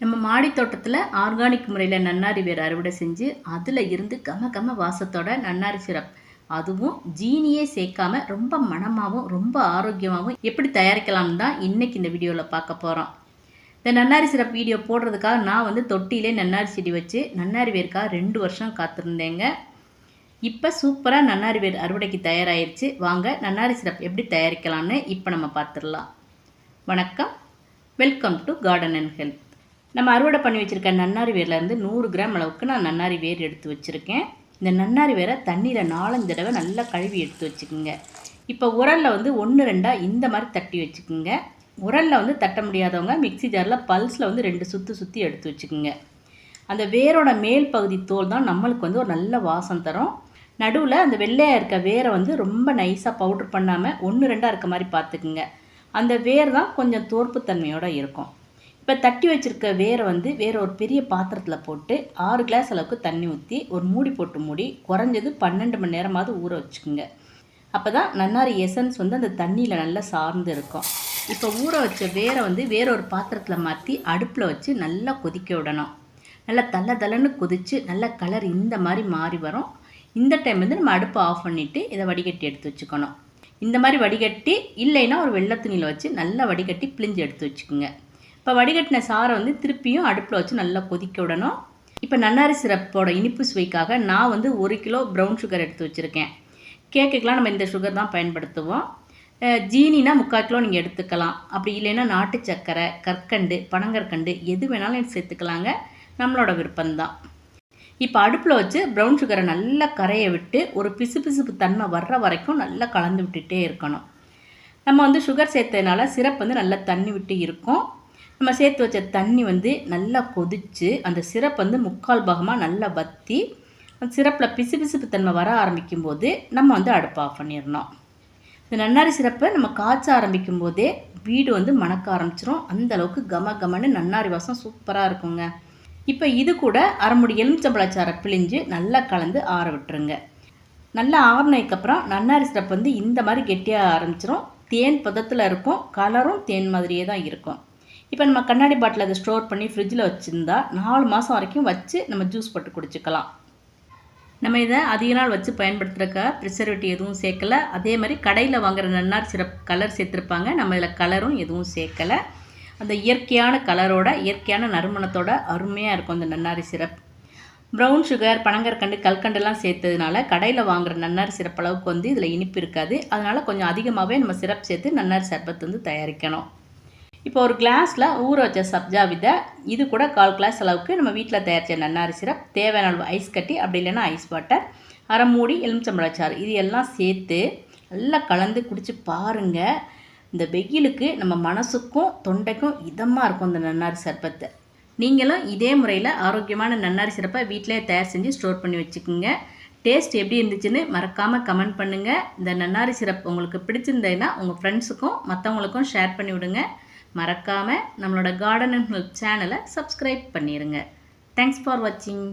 நம்ம மாடி தோட்டத்தில் ஆர்கானிக் முறையில் நன்னாரி வேர் அறுவடை செஞ்சு அதில் இருந்து கம கம வாசத்தோட நன்னாரி சிரப். அதுவும் ஜீனியே சேர்க்காம ரொம்ப மனமாகவும் ரொம்ப ஆரோக்கியமாகவும் எப்படி தயாரிக்கலாம்னு தான் இன்றைக்கி இந்த வீடியோவில் பார்க்க போகிறோம் இந்த நன்னாரி சிரப் வீடியோ போடுறதுக்காக நான் வந்து தொட்டியிலே நன்னாரி செடி வச்சு நன்னாரி வேருக்காக ரெண்டு வருஷம் காத்திருந்தேங்க. இப்போ சூப்பராக நன்னாரி வேர் அறுவடைக்கு தயாராகிருச்சு வாங்க நன்னாரி சிரப் எப்படி தயாரிக்கலாம்னு இப்போ நம்ம பார்த்துடலாம். வணக்கம். Welcome to garden and health. நம்ம அறுவடை பண்ணி வச்சுருக்க நன்னாரி வேர்லேருந்து நூறு கிராம் அளவுக்கு நான் நன்னாரி வேர் எடுத்து வச்சுருக்கேன். இந்த நன்னாரி வேரை தண்ணியில் நாலஞ்சு தடவை நல்லா கழுவி எடுத்து வச்சுக்கோங்க. இப்போ உரலில் வந்து ஒன்று ரெண்டாக இந்த மாதிரி தட்டி வச்சுக்கோங்க. உரலில் வந்து தட்ட முடியாதவங்க மிக்சி ஜாரில் பல்ஸில் வந்து ரெண்டு சுற்றி சுற்றி எடுத்து வச்சுக்கோங்க. அந்த வேரோட மேல் பகுதி தோல் தான் நம்மளுக்கு வந்து ஒரு நல்ல வாசம் தரும். நடுவில் அந்த வெள்ளையாக இருக்க வேரை வந்து ரொம்ப நைஸாக பவுட்ரு பண்ணாமல் ஒன்று ரெண்டாக இருக்க மாதிரி பார்த்துக்குங்க. அந்த வேர் தான் கொஞ்சம் தோற்புத்தன்மையோடு இருக்கும். இப்போ தட்டி வச்சுருக்க வேரை வந்து வேறு ஒரு பெரிய பாத்திரத்தில் போட்டு ஆறு கிளாஸ் அளவுக்கு தண்ணி ஊற்றி ஒரு மூடி போட்டு மூடி குறைஞ்சது பன்னெண்டு மணி நேரமாவது ஊற வச்சுக்கோங்க. அப்போ தான் நன்னாரி எசன்ஸ் வந்து அந்த தண்ணியில் நல்லா சார்ந்து இருக்கும். இப்போ ஊற வச்ச வேரை வந்து வேற ஒரு பாத்திரத்தில் மாற்றி அடுப்பில் வச்சு நல்லா கொதிக்க விடணும். நல்லா தள்ள தள்ளன்னு கொதித்து நல்ல கலர் இந்த மாதிரி மாறி வரும். இந்த டைம் வந்து நம்ம அடுப்பை ஆஃப் பண்ணிவிட்டு இதை வடிகட்டி எடுத்து வச்சுக்கணும். இந்த மாதிரி வடிகட்டி இல்லைன்னா ஒரு வெள்ளை துணியில் வச்சு நல்லா வடிகட்டி பிழிஞ்சு எடுத்து வச்சுக்கோங்க. இப்போ வடிகட்டின சாரை வந்து திருப்பியும் அடுப்பில் வச்சு நல்லா கொதிக்க விடணும். இப்போ நன்னாரி சிரப்போட இனிப்பு சுவைக்காக நான் வந்து ஒரு கிலோ ப்ரௌன் சுகர் எடுத்து வச்சுருக்கேன். கேக்குக்கெலாம் நம்ம இந்த சுகர் தான் பயன்படுத்துவோம். ஜீனினா முக்கால் கிலோ நீங்கள் எடுத்துக்கலாம். அப்படி இல்லைன்னா நாட்டு சக்கரை கற்கண்டு பனங்கற்கண்டு எது வேணாலும் சேர்த்துக்கலாங்க. நம்மளோட விருப்பம்தான். இப்போ அடுப்பில் வச்சு ப்ரௌன் சுகரை நல்லா கரையை விட்டு ஒரு பிசு பிசுப்பு தன்மை வர்ற வரைக்கும் நல்லா கலந்து விட்டுகிட்டே இருக்கணும். நம்ம வந்து சுகர் சேர்த்ததுனால சிரப் வந்து நல்லா தண்ணி விட்டு இருக்கும். நம்ம சேர்த்து வச்ச தண்ணி வந்து நல்லா கொதித்து அந்த சிரப் வந்து முக்கால் பாகமாக நல்லா வற்றி அந்த சிரப்பில் பிசு பிசுப்பு தன்மை வர ஆரம்பிக்கும் போது நம்ம வந்து அடுப்பு ஆஃப் பண்ணிடணும். இந்த நன்னாரி சிரப்பை நம்ம காய்ச்ச ஆரம்பிக்கும் போதே வீடு வந்து மணக்க ஆரம்பிச்சிரும். அந்த அளவுக்கு கம கமன்னு நன்னாரி வாசம் சூப்பராக இருக்குங்க. இப்போ இது கூட அரைமுடி எலுமிச்சம்பழச்சாரை பிழிஞ்சு நல்லா கலந்து ஆற விட்டுருங்க. நல்லா ஆறினதுக்கப்புறம் நன்னாரி சிரப் வந்து இந்த மாதிரி கெட்டியாக ஆரம்பிச்சிரும். தேன் பதத்தில் இருக்கும். கலரும் தேன் மாதிரியே தான் இருக்கும். இப்போ நம்ம கண்ணாடி பாட்டில் அதை ஸ்டோர் பண்ணி ஃப்ரிட்ஜில் வச்சுருந்தா நாலு மாதம் வரைக்கும் வச்சு நம்ம ஜூஸ் போட்டு குடிச்சிக்கலாம். நம்ம இதை அதிக நாள் வச்சு பயன்படுத்துகிறக்க ப்ரிசர்வேட்டிவ் எதுவும் சேர்க்கலை. அதே மாதிரி கடையில் வாங்குகிற நன்னார் சிறப் கலர் சேர்த்துருப்பாங்க. நம்ம இதில் கலரும் எதுவும் சேர்க்கலை. அந்த இயற்கையான கலரோட இயற்கையான நறுமணத்தோட அருமையாக இருக்கும் அந்த நன்னாரி சிரப். ப்ரௌன் சுகர் பனங்கற்கண்டு கல்கண்டெல்லாம் சேர்த்ததுனால கடையில் வாங்குகிற நன்னார் சிறப்பு அளவுக்கு வந்து இதில் இனிப்பு இருக்காது. அதனால் கொஞ்சம் அதிகமாகவே நம்ம சிரப் சேர்த்து நன்னாரி சர்பத் வந்து தயாரிக்கணும். இப்போ ஒரு கிளாஸில் ஊற வச்ச சப்ஜா விதை இது கூட கால் கிளாஸ் அளவுக்கு நம்ம வீட்டில் தயாரித்த நன்னாரி சிரப் தேவையான அளவு ஐஸ் கட்டி அப்படி இல்லைன்னா ஐஸ் வாட்டர் அரை மூடி எலுமிச்சம்பழச்சாறு இது எல்லாம் சேர்த்து நல்லா கலந்து குடித்து பாருங்கள் இந்த வெயிலுக்கு நம்ம மனசுக்கும் தொண்டைக்கும் இதமாக இருக்கும் இந்த நன்னாரி சர்பத்தை நீங்களும் இதே முறையில் ஆரோக்கியமான நன்னாரி சிறப்பை வீட்டிலே தயார் செஞ்சு ஸ்டோர் பண்ணி வச்சுக்கோங்க. டேஸ்ட் எப்படி இருந்துச்சுன்னு மறக்காமல் கமெண்ட் பண்ணுங்கள் இந்த நன்னாரி சிறப்பு உங்களுக்கு பிடிச்சிருந்ததுன்னா உங்கள் ஃப்ரெண்ட்ஸுக்கும் மற்றவங்களுக்கும் ஷேர் பண்ணி விடுங்க. மறக்காமல் நம்மளோட கார்டன் அண்ட் ஹெல்ப் சேனலை சப்ஸ்கிரைப் பண்ணிடுங்க தேங்க்ஸ் ஃபார் வாட்சிங்